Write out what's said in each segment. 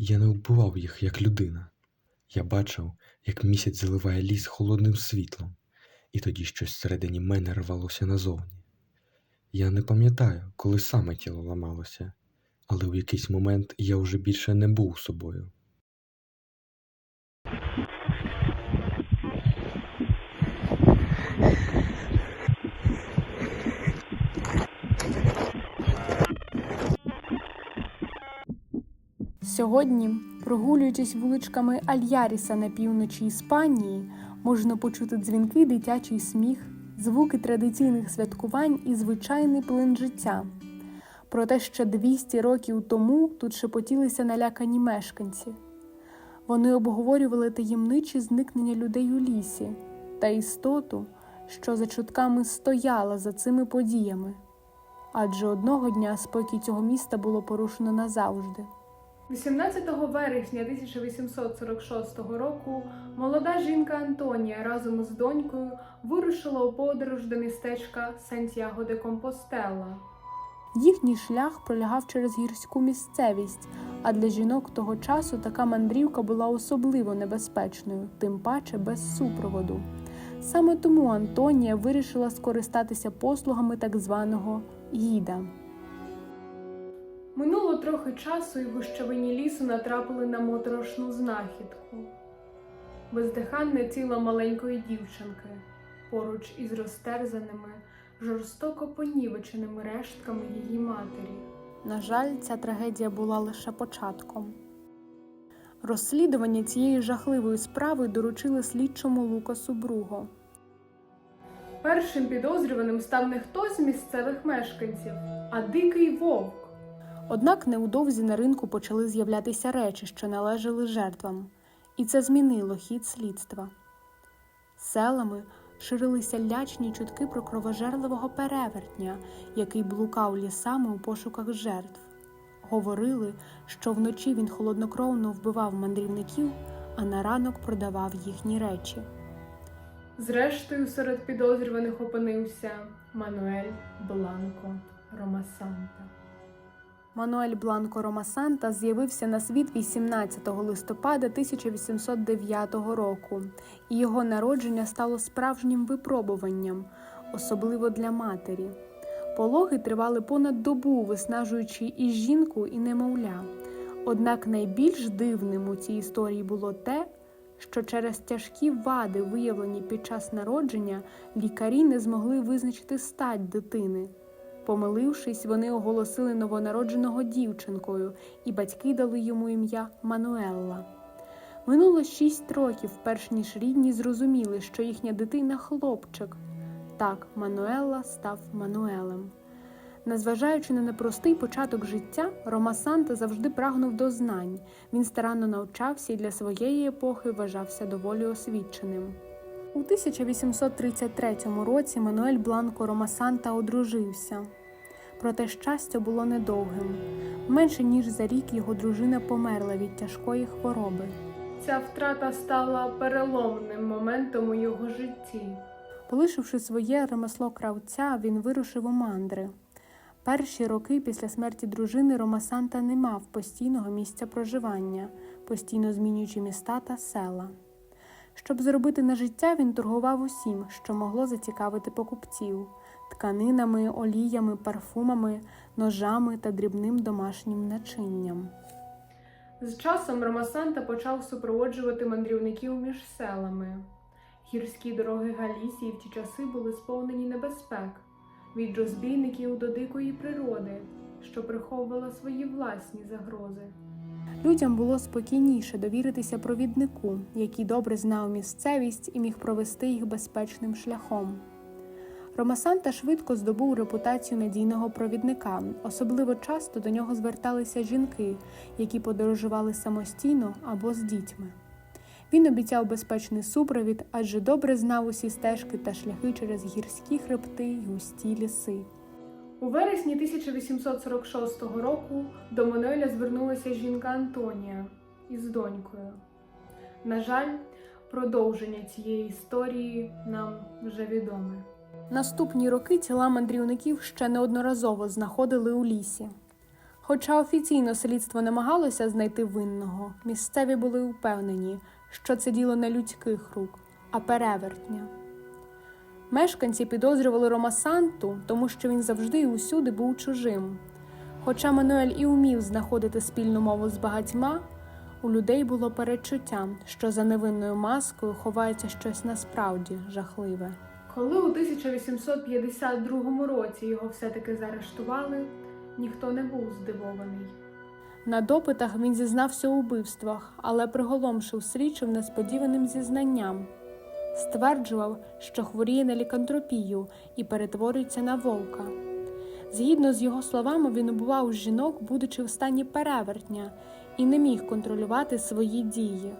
Я не вбивав їх як людина. Я бачив, як місяць заливає ліс холодним світлом, і тоді щось всередині мене рвалося назовні. Я не пам'ятаю, коли саме тіло ламалося, але в якийсь момент я вже більше не був собою. Сьогодні, прогулюючись вуличками Альяріса на півночі Іспанії, можна почути дзвінки, дитячий сміх, звуки традиційних святкувань і звичайний плин життя. Про те, що 200 років тому тут шепотілися налякані мешканці. Вони обговорювали таємничі зникнення людей у лісі та істоту, що за чутками стояла за цими подіями. Адже одного дня спокій цього міста було порушено назавжди. 18 вересня 1846 року молода жінка Антонія разом з донькою вирушила у подорож до містечка Сантьяго де Компостела. Їхній шлях пролягав через гірську місцевість, а для жінок того часу така мандрівка була особливо небезпечною, тим паче без супроводу. Саме тому Антонія вирішила скористатися послугами так званого гіда. Минуло трохи часу, і в гущавині лісу натрапили на моторошну знахідку. Бездиханне тіло маленької дівчинки поруч із розтерзаними, жорстоко понівеченими рештками її матері. На жаль, ця трагедія була лише початком. Розслідування цієї жахливої справи доручили слідчому Лукасу Бруго. Першим підозрюваним став не хтось з місцевих мешканців, а дикий вовк. Однак невдовзі на ринку почали з'являтися речі, що належали жертвам, і це змінило хід слідства. Селами ширилися лячні чутки про кровожерливого перевертня, який блукав лісами у пошуках жертв. Говорили, що вночі він холоднокровно вбивав мандрівників, а на ранок продавав їхні речі. Зрештою, серед підозрюваних опинився Мануель Бланко Ромасанта. Мануель Бланко Ромасанта з'явився на світ 18 листопада 1809 року, і його народження стало справжнім випробуванням, особливо для матері. Пологи тривали понад добу, виснажуючи і жінку, і немовля. Однак найбільш дивним у цій історії було те, що через тяжкі вади, виявлені під час народження, лікарі не змогли визначити стать дитини. Помилившись, вони оголосили новонародженого дівчинкою, і батьки дали йому ім'я Мануелла. Минуло шість років, перш ніж рідні зрозуміли, що їхня дитина хлопчик. Так, Мануелла став Мануелем. Незважаючи на непростий початок життя, Рома Санта завжди прагнув до знань. Він старанно навчався і для своєї епохи вважався доволі освіченим. У 1833 році Мануель Бланко Ромасанта одружився. Проте щастя було недовгим. Менше ніж за рік його дружина померла від тяжкої хвороби. Ця втрата стала переломним моментом у його житті. Полишивши своє ремесло кравця, він вирушив у мандри. Перші роки після смерті дружини Ромасанта не мав постійного місця проживання, постійно змінюючи міста та села. Щоб заробити на життя, він торгував усім, що могло зацікавити покупців тканинами, оліями, парфумами, ножами та дрібним домашнім начинням. З часом Ромасанта почав супроводжувати мандрівників між селами. Гірські дороги Галісії в ті часи були сповнені небезпек від розбійників до дикої природи, що приховувала свої власні загрози. Людям було спокійніше довіритися провіднику, який добре знав місцевість і міг провести їх безпечним шляхом. Ромасанта швидко здобув репутацію надійного провідника. Особливо часто до нього зверталися жінки, які подорожували самостійно або з дітьми. Він обіцяв безпечний супровід, адже добре знав усі стежки та шляхи через гірські хребти й густі ліси. У вересні 1846 року до Мануеля звернулася жінка Антонія із донькою. На жаль, продовження цієї історії нам вже відоме. Наступні роки тіла мандрівників ще неодноразово знаходили у лісі. Хоча офіційно слідство намагалося знайти винного, місцеві були впевнені, що це діло не людських рук, а перевертня. Мешканці підозрювали Рома Санту, тому що він завжди і усюди був чужим. Хоча Мануель і умів знаходити спільну мову з багатьма, у людей було передчуття, що за невинною маскою ховається щось насправді жахливе. Коли у 1852 році його все-таки заарештували, ніхто не був здивований. На допитах він зізнався у вбивствах, але приголомшив слідчим несподіваним зізнанням. Стверджував, що хворіє на лікантропію і перетворюється на вовка. Згідно з його словами, він убивав жінок, будучи в стані перевертня, і не міг контролювати свої дії.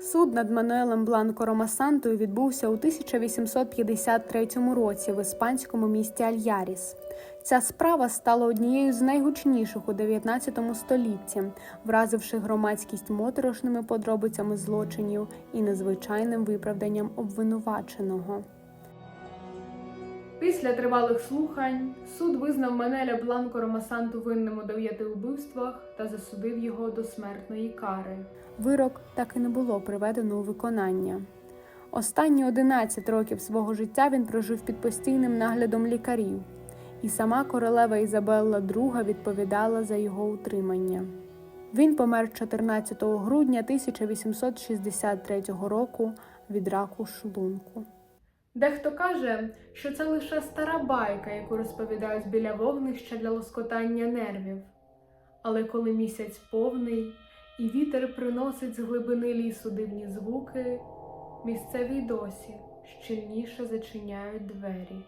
Суд над Мануелем Бланко Ромасантою відбувся у 1853 році в іспанському місті Альяріс. Ця справа стала однією з найгучніших у 19 столітті, вразивши громадськість моторошними подробицями злочинів і незвичайним виправданням обвинуваченого. Після тривалих слухань суд визнав Манеля Бланко Ромасанту винним у дев'яти вбивствах та засудив його до смертної кари. Вирок так і не було приведено у виконання. Останні 11 років свого життя він прожив під постійним наглядом лікарів, і сама королева Ізабелла II відповідала за його утримання. Він помер 14 грудня 1863 року від раку шлунку. Дехто каже, що це лише стара байка, яку розповідають біля вогнища для лоскотання нервів. Але коли місяць повний і вітер приносить з глибини лісу дивні звуки, місцеві досі щільніше зачиняють двері.